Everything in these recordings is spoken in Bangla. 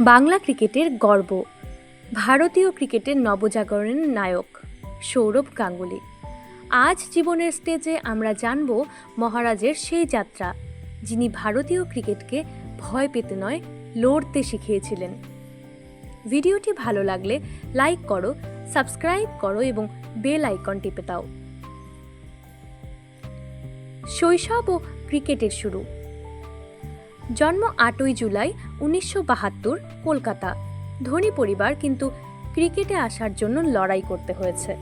বাংলা ক্রিকেটের গর্ব। ভারতীয় ক্রিকেটের নবজাগরণের নায়ক, সৌরভ গাঙ্গুলি। আজ জীবনের স্টেজে আমরা জানব মহারাজের সেই যাত্রা, যিনি ভারতীয় ক্রিকেটকে ভয় পেতে নয়, লড়তে শিখিয়েছিলেন। ভিডিওটি ভালো লাগলে লাইক করো, সাবস্ক্রাইব করো এবং বেল আইকন টিপে দাও। শৈশব ও ক্রিকেটের শুরু। জন্ম আটই জুলাই উনিশশো বাহাত্তর, কলকাতা। ধনী পরিবার কিন্তু ক্রিকেটে আসার জন্য লড়াই করতে হয়েছে।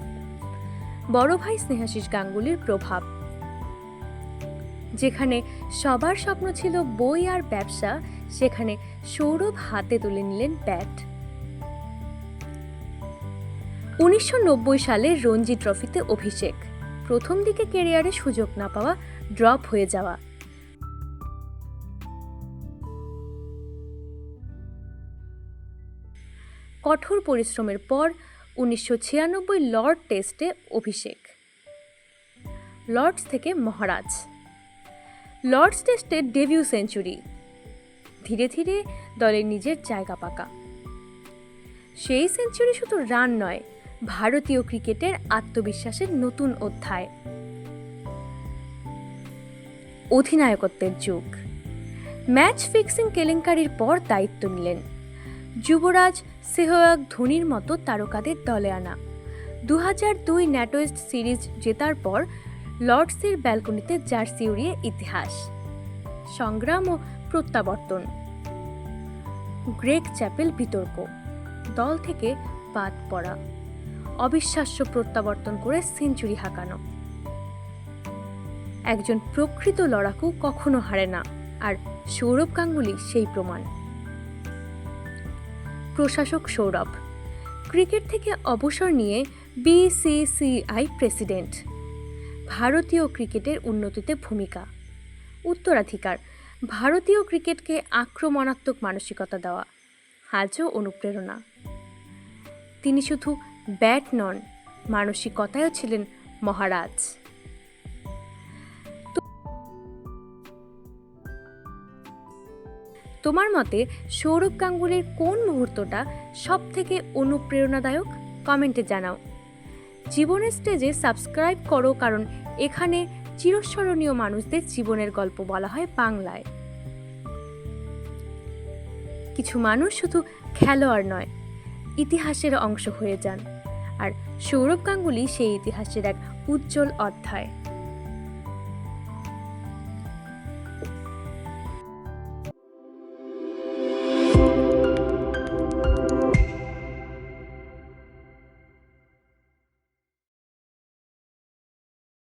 বড় ভাই স্নেহাশিস গাঙ্গুলির প্রভাব। যেখানে সবার স্বপ্ন ছিল বই আর ব্যবসা, সেখানে সৌরভ হাতে তুলে নিলেন ব্যাট। উনিশশো নব্বই সালে রঞ্জি ট্রফিতে অভিষেক। প্রথম দিকে কেরিয়ারে সুযোগ না পাওয়া ড্রপ হয়ে যাওয়া। কঠোর পরিশ্রমের পর উনিশশো ছিয়ানব্বই লর্ড টেস্টে অভিষেক। লর্ডস থেকে মহারাজ। লর্ডস টেস্টে ডেবিউ সেঞ্চুরি। ধীরে ধীরে দলের নিজের জায়গা পাকা। সেই সেঞ্চুরি শুধু রান নয়, ভারতীয় ক্রিকেটের আত্মবিশ্বাসের নতুন অধ্যায়। অধিনায়কত্বের যুগ। ম্যাচ ফিক্সিং কেলেঙ্কারির পর দায়িত্ব নিলেন। যুবরাজ সেহয়াগ ধোনির মতো তারকাদের দলে আনা। দু হাজার দুই ন্যাটোয়েস্ট সিরিজ জেতার পর লর্ডসের ব্যালকনিতে জার্সি উড়িয়ে ইতিহাস। সংগ্রাম ও প্রত্যাবর্তন। গ্রেগ চ্যাপেল বিতর্ক। দল থেকে বাদ পড়া। অবিশ্বাস্য প্রত্যাবর্তন করে সেঞ্চুরি হাঁকানো। একজন প্রকৃত লড়াকু কখনো হারে না, আর সৌরভ গাঙ্গুলি সেই প্রমাণ। প্রশাসক সৌরভ। ক্রিকেট থেকে অবসর নিয়ে বিসিসিআই প্রেসিডেন্ট। ভারতীয় ক্রিকেটের উন্নতিতে ভূমিকা। উত্তরাধিকার, ভারতীয় ক্রিকেটকে আক্রমণাত্মক মানসিকতা দেওয়া, আজও অনুপ্রেরণা। তিনি শুধু ব্যাট নন, মানসিকতায়ও ছিলেন মহারাজ। তোমার মতে সৌরভ গাঙ্গুলির কোন মুহূর্তটা সব থেকে অনুপ্রেরণাদায়ক? কমেন্টে জানাও। জীবনের স্টেজে সাবস্ক্রাইব করো কারণ এখানে চিরস্মরণীয় মানুষদের জীবনের গল্প বলা হয় বাংলায়। কিছু মানুষ শুধু খেলোয়াড় নয়, ইতিহাসের অংশ হয়ে যান। আর সৌরভ গাঙ্গুলি সেই ইতিহাসের এক উজ্জ্বল অধ্যায়।